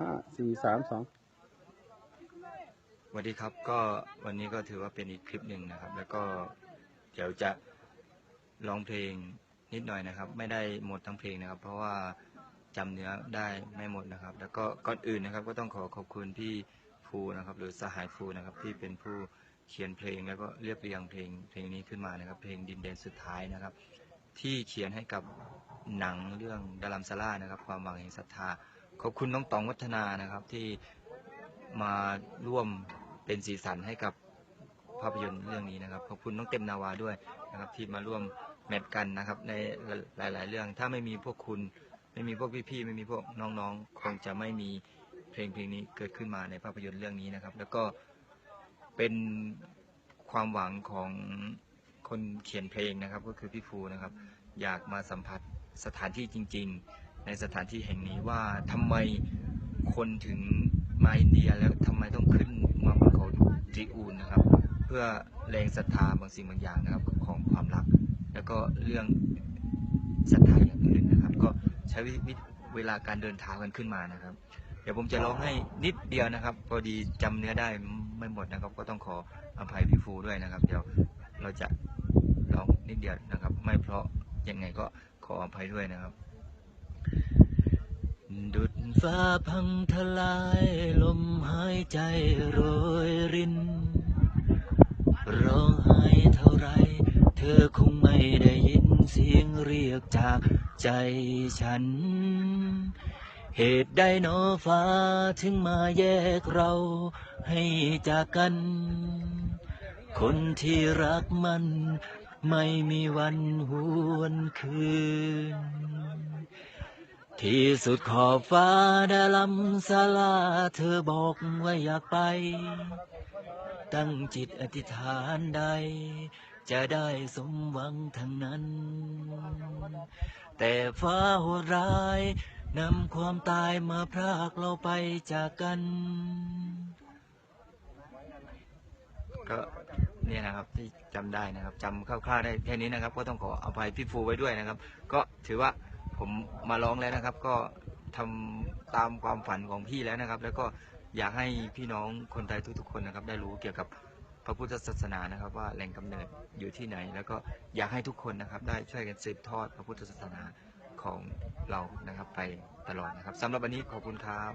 ห้าสี่สามสองสวัสดีครับก็วันนี้ก็ถือว่าเป็นอีกคลิปหนึ่งนะครับ แล้วก็เดี๋ยวจะร้องเพลงนิดหน่อยนะครับ ไม่ได้หมดทั้งเพลงนะครับ เพราะว่าจำเนื้อได้ไม่หมดนะครับ แล้วก็ก่อนอื่นนะครับ ก็ต้องขอขอบคุณพี่ภูนะครับ หรือสหายภูนะครับ ที่เป็นผู้เขียนเพลงแล้วก็เรียบเรียงเพลงเพลงนี้ขึ้นมานะครับ เพลงดินแดนสุดท้ายนะครับ ที่เขียนให้กับหนังเรื่องดารัมซาร่านะครับ ความหวังแห่งศรัทธา ขอบคุณน้องตองวัฒนานะครับที่มาร่วมเป็นสีสันให้กับภาพยนตร์เรื่องนี้นะครับ ขอบคุณน้องเต็มนาวาด้วยนะครับ ที่มาร่วมแมทกันนะครับ ในหลาย ๆ เรื่อง ถ้าไม่มีพวกคุณไม่มีพวกพี่ ๆ ไม่มีพวกน้อง ๆ คงจะไม่มีเพลงเพลงนี้เกิดขึ้นมาในภาพยนตร์เรื่องนี้นะครับ แล้วก็เป็นความหวังของคนเขียนเพลงนะครับ ก็คือพี่ฟูนะครับ อยากมาสัมผัสสถานที่จริง ๆ ในสถานที่แห่งนี้ว่าทำไมคนถึงมาอินเดียแล้วทำไมต้องขึ้นมาบนเขาจีอูนนะครับ เพื่อแรงศรัทธาบางสิ่งบางอย่างนะครับของความรัก แล้วก็เรื่องศรัทธาอย่างอื่นนะครับ ก็ใช้วิเวลาการเดินทางกันขึ้นมานะครับ เดี๋ยวผมจะร้องให้นิดเดียวนะครับ พอดีจำเนื้อได้ไม่หมดนะครับ ก็ต้องขออภัยพี่ฟูด้วยนะครับ เดี๋ยวเราจะร้องนิดเดียวนะครับ ไม่เพราะยังไงก็ขออภัยด้วยนะครับ ฟ้าพังทลายลมหายใจโรยริน ร้องไห้เท่าไร เธอคงไม่ได้ยินเสียงเรียกจากใจฉัน เหตุใดหนอฟ้าถึงมาแยกเราให้จากกัน คนที่รักมัน ไม่มีวันหวนคืน ที่สุดขอบฟ้าดาลัมซาลาเธอบอกว่าอยากไป ตั้งจิตอธิษฐานใด จะได้สมหวังทั้งนั้น แต่ฟ้าโหดร้ายนำความตายมาพรากเราไปจากกัน ก็เนี่ยนะครับที่จำได้นะครับจำคร่าวๆได้แค่นี้นะครับ ก็ต้องขออภัยพี่ฟูไว้ด้วยนะครับ ก็ถือว่า ผมมาร้องแล้วนะครับ ก็ทำตามความฝันของพี่แล้วนะครับ แล้วก็อยากให้พี่น้องคนไทยทุกๆคนนะครับ ได้รู้เกี่ยวกับพระพุทธศาสนานะครับ ว่าแหล่งกำเนิดอยู่ที่ไหน แล้วก็อยากให้ทุกคนนะครับ ได้ช่วยกันสืบทอดพระพุทธศาสนาของเรานะครับไปตลอดนะครับสำหรับวันนี้ขอบคุณครับ